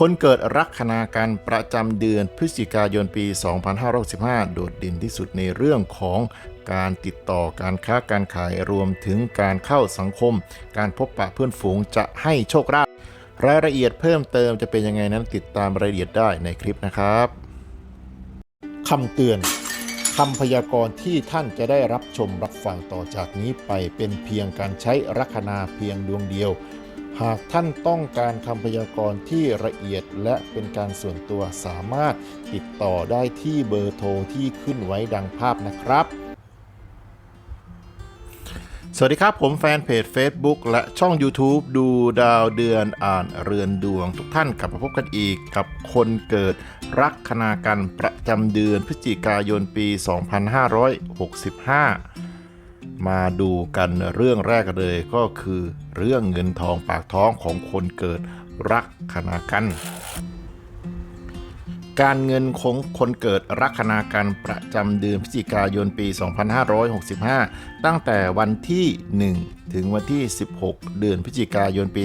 คนเกิดลัคนากันประจำเดือนพฤศจิกายนปี 2565 โดดเด่นที่สุดในเรื่องของการติดต่อการค้าการขายรวมถึงการเข้าสังคม การพบปะเพื่อนฝูงจะให้โชคลาภรายละเอียดเพิ่มเติมจะเป็นยังไงนั้นติดตามรายละเอียดได้ในคลิปนะครับคำเตือนคำพยากรณ์ที่ท่านจะได้รับชมรับฟังต่อจากนี้ไปเป็นเพียงการใช้ลัคนาเพียงดวงเดียว หากท่านต้องการคำพยากรณ์ที่ละเอียดและเป็นการส่วนตัวสามารถติดต่อได้ที่เบอร์โทรที่ขึ้นไว้ดังภาพนะครับ สวัสดีครับผมแฟนเพจ Facebook และช่อง YouTube ดูดาวเดือนอ่านเรือนดวงทุกท่านกลับมาพบกันอีกกับคนเกิดรักคณากันประจำเดือนพฤศจิกายนปี 2565 มาดูกันเรื่องแรกเลยก็คือ เรื่องเงินทองปากท้องของคนเกิดรักคณากัน การเงินของคนเกิดลัคนากันประจำเดือนพฤศจิกายนปี 2565 ตั้งแต่วันที่ 1 ถึงวันที่ 16 เดือนพฤศจิกายนปี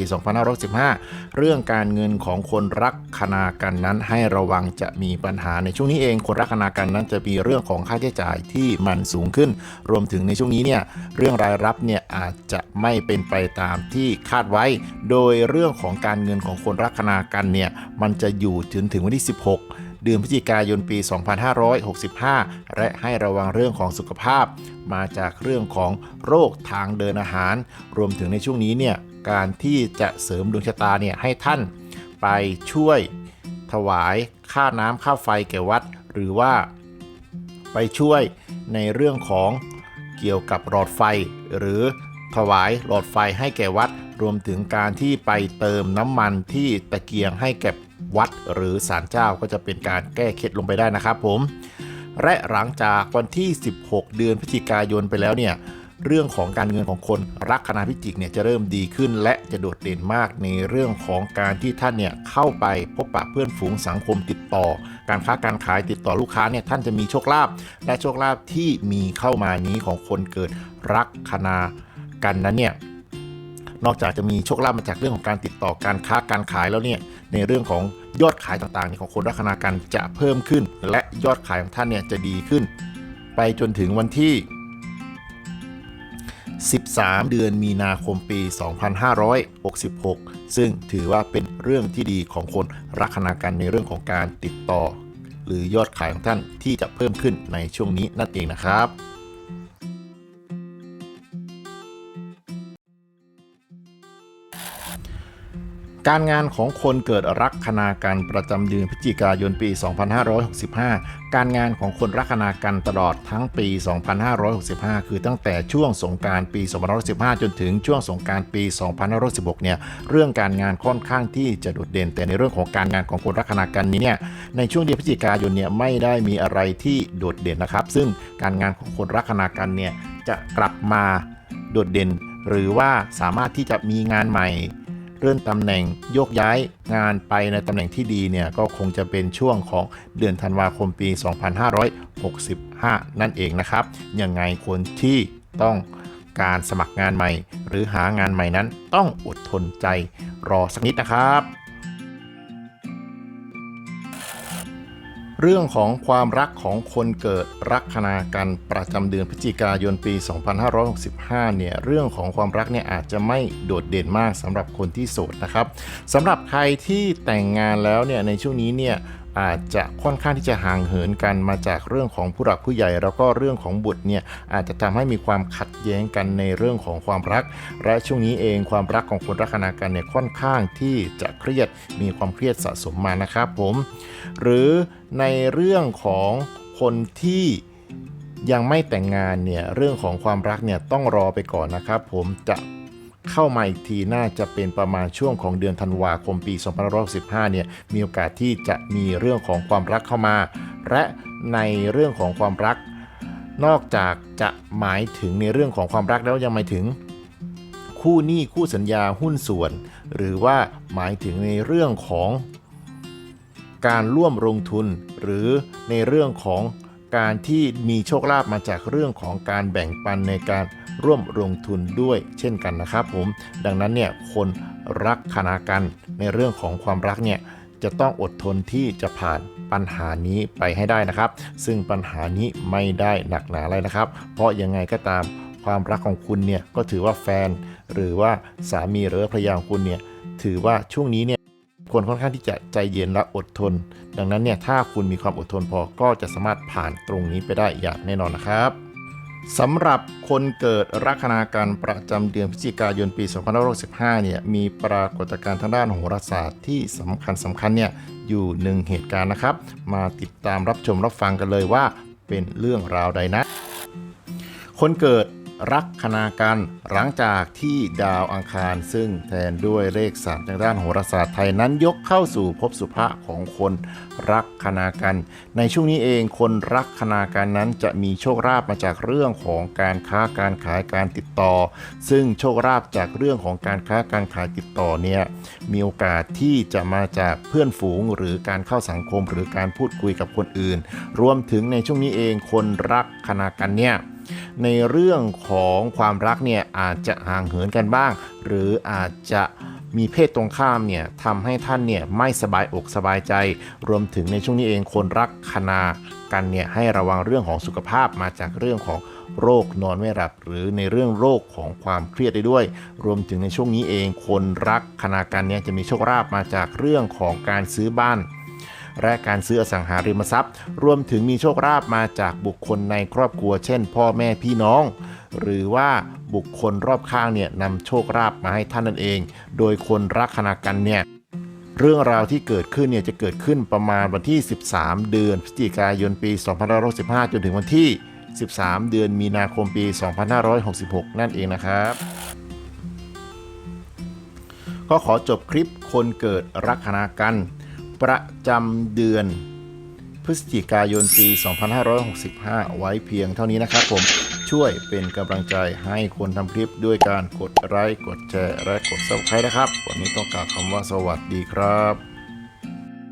2565 เรื่องการเงินของคนรักคณากันนั้นให้ระวังจะมีปัญหาในช่วงนี้เอง คนรักคณากันนั้นจะมีเรื่องของค่าใช้จ่ายที่มันสูงขึ้น รวมถึงในช่วงนี้เนี่ยเรื่องรายรับเนี่ยอาจจะไม่เป็นไปตามที่คาดไว้ โดยเรื่องของการเงินของคนรักคณากันเนี่ยมันจะอยู่ถึงถึงวันที่ 16 เดือนพฤศจิกายนปี 2565 และให้ระวังเรื่องของสุขภาพ มาจากเรื่องของโรคทางเดินอาหาร รวมถึงในช่วงนี้เนี่ยการที่จะเสริมดวงชะตาเนี่ยให้ท่านไปช่วยถวายค่าน้ำค่าไฟแก่วัด หรือว่าไปช่วยในเรื่องของเกี่ยวกับหลอดไฟ หรือถวายหลอดไฟให้แก่วัด รวมถึงการที่ไปเติมน้ำมันที่ตะเกียงให้แก่ วัดหรือศาลเจ้าก็จะเป็นการแก้เคล็ดลงไปได้นะครับผมและหลังจากวันที่ 16 เดือนพฤศจิกายนไปแล้วเนี่ยเรื่องของการเงินของคนรักคณะพิจิกเนี่ยจะเริ่มดีขึ้น และจะโดดเด่นมากในเรื่องของการที่ท่านเนี่ยเข้าไปพบปะเพื่อนฝูงสังคมติดต่อ การค้าการขายติดต่อลูกค้าเนี่ยท่านจะมีโชคลาภและโชคลาภที่มีเข้ามานี้ของคนเกิดรักคณากันนั้นเนี่ย นอกจากจะมีโชคลาภมาจากเรื่องของการติดต่อการค้าการขายแล้วเนี่ยในเรื่องของยอดขายต่างๆของคนลัคนากันจะเพิ่มขึ้น และยอดขายของท่านเนี่ยจะดีขึ้น ไปจนถึงวันที่ 13 เดือนมีนาคมปี 2566 ซึ่งถือว่าเป็นเรื่องที่ดีของคนลัคนากันในเรื่องของการติดต่อ หรือยอดขายของท่านที่จะเพิ่มขึ้นในช่วงนี้นั่นเองนะครับ การงานของคนเกิดรักคณากันประจำเดือนพฤศจิกายนปี 2565 การงานของคนรักคณากันตลอดทั้งปี 2565 คือตั้งแต่ช่วงสงการปี 2515จนถึงช่วงสงการปี 2516 เนี่ย เรื่องการงานค่อนข้างที่จะโดดเด่น แต่ในเรื่องของการงานของคนรักคณากันนี้เนี่ย ในช่วงเดือนพฤศจิกายนเนี่ยไม่ได้มีอะไรที่โดดเด่นนะครับ ซึ่งการงานของคนรักคณากันเนี่ยจะกลับมาโดดเด่น หรือว่าสามารถที่จะมีงานใหม่ เลื่อนตำแหน่งโยกย้ายงานไปในตำแหน่งที่ดีเนี่ยก็คงจะเป็นช่วงของเดือนธันวาคมปี 2565 นั่นเองนะครับ ยังไงคนที่ต้องการสมัครงานใหม่ หรือหางานใหม่นั้นต้องอดทนใจรอสักนิดนะครับ เรื่องของความรักของคนเกิดรักคณากันประจำเดือนพฤศจิกายนปี 2565 เนี่ยเรื่องของความรักเนี่ยอาจจะไม่โดดเด่นมากสำหรับคนที่โสดนะครับสำหรับใครที่แต่งงานแล้วเนี่ยในช่วงนี้เนี่ย อาจจะค่อนข้างที่จะห่างเหินกันมาจากเรื่องของผู้หลักผู้ใหญ่ แล้วก็เรื่องของบุตรเนี่ยอาจจะทำให้มีความขัดแย้งกันในเรื่องของความรัก และช่วงนี้เองความรักของคนรักคณากันเนี่ยค่อนข้างที่จะเครียดมีความเครียดสะสมมานะครับผม หรือในเรื่องของคนที่ยังไม่แต่งงานเนี่ยเรื่องของความรักเนี่ยต้องรอไปก่อนนะครับผมจะ เข้ามาอีกทีน่าจะเป็นประมาณช่วงของเดือนธันวาคมปี 2515เนี่ยมีโอกาสที่จะมีเรื่องของความรักเข้ามา และในเรื่องของความรัก นอกจากจะหมายถึงในเรื่องของความรักแล้วยังหมายถึงคู่หนี้คู่สัญญาหุ้นส่วน หรือว่าหมายถึงในเรื่องของการร่วมลงทุน หรือในเรื่องของการที่มีโชคลาภมาจากเรื่องของการแบ่งปันในการ ร่วมลงทุนด้วยเช่นกันนะครับผมดังนั้นเนี่ยคนรักคณากันในเรื่องของความรักเนี่ยจะต้องอดทนที่จะผ่านปัญหานี้ไปให้ได้นะครับ ซึ่งปัญหานี้ไม่ได้หนักหนาอะไรนะครับ เพราะยังไงก็ตามความรักของคุณเนี่ยก็ถือว่าแฟน หรือว่าสามีหรือภรรยาของคุณเนี่ยถือว่าช่วงนี้เนี่ยควรค่อนข้างที่จะใจเย็นและอดทน ดังนั้นเนี่ยถ้าคุณมีความอดทนพอก็จะสามารถผ่านตรงนี้ไปได้อย่างแน่นอนนะครับ สำหรับคนเกิดลัคนาการประจำเดือนพฤศจิกายนปี 2565 เนี่ย มีปรากฏการณ์ทางด้านโหราศาสตร์ที่สำคัญสำคัญเนี่ย อยู่หนึ่งเหตุการณ์นะครับ มาติดตามรับชมรับฟังกันเลยว่าเป็นเรื่องราวใดนะ คนเกิด รักคณากัน หลังจากที่ดาวอังคารซึ่งแทนด้วยเลขสามทางด้านโหราศาสตร์ไทยนั้นยกเข้าสู่ภพสุภะของคนรักคณากัน ในช่วงนี้เองคนรักคณากันนั้นจะมีโชคลาภมาจากเรื่องของการค้าการขายการติดต่อ ซึ่งโชคลาภจากเรื่องของการค้าการขายติดต่อเนี่ยมีโอกาสที่จะมาจากเพื่อนฝูงหรือการเข้าสังคมหรือการพูดคุยกับคนอื่น รวมถึงในช่วงนี้เองคนรักคณากันเนี่ย ในเรื่องของความรักเนี่ยอาจจะห่างเหินกันบ้าง หรืออาจจะมีเพศตรงข้ามเนี่ยทำให้ท่านเนี่ยไม่สบายอกสบายใจ รวมถึงในช่วงนี้เองคนรักคณากันเนี่ยให้ระวังเรื่องของสุขภาพมาจากเรื่องของโรคนอนไม่หลับ หรือในเรื่องโรคของความเครียดได้ด้วย รวมถึงในช่วงนี้เองคนรักคณากันเนี่ยจะมีโชคลาภมาจากเรื่องของการซื้อบ้าน และการซื้ออสังหาริมทรัพย์ รวมถึงมีโชคลาภมาจากบุคคลในครอบครัว เช่น พ่อแม่พี่น้อง หรือว่าบุคคลรอบข้างเนี่ยนำโชคลาภมาให้ท่านนั่นเอง โดยคนรักคณากันเนี่ยเรื่องราวที่เกิดขึ้นเนี่ยจะเกิดขึ้นประมาณวันที่ 13 เดือนพฤศจิกายนปี 2565 จนถึงวันที่ 13 เดือนมีนาคมปี 2566 นั่นเองนะครับ ก็ขอจบคลิปคนเกิดลัคนากัน ประจำเดือน พฤศจิกายนปี 2565 ไว้เพียงเท่านี้นะครับผมช่วยเป็นกำลังใจให้คนทำคลิปด้วยการกดไลค์กดแชร์และกด subscribe นะครับ วันนี้ต้องกล่าวคำว่าสวัสดีครับ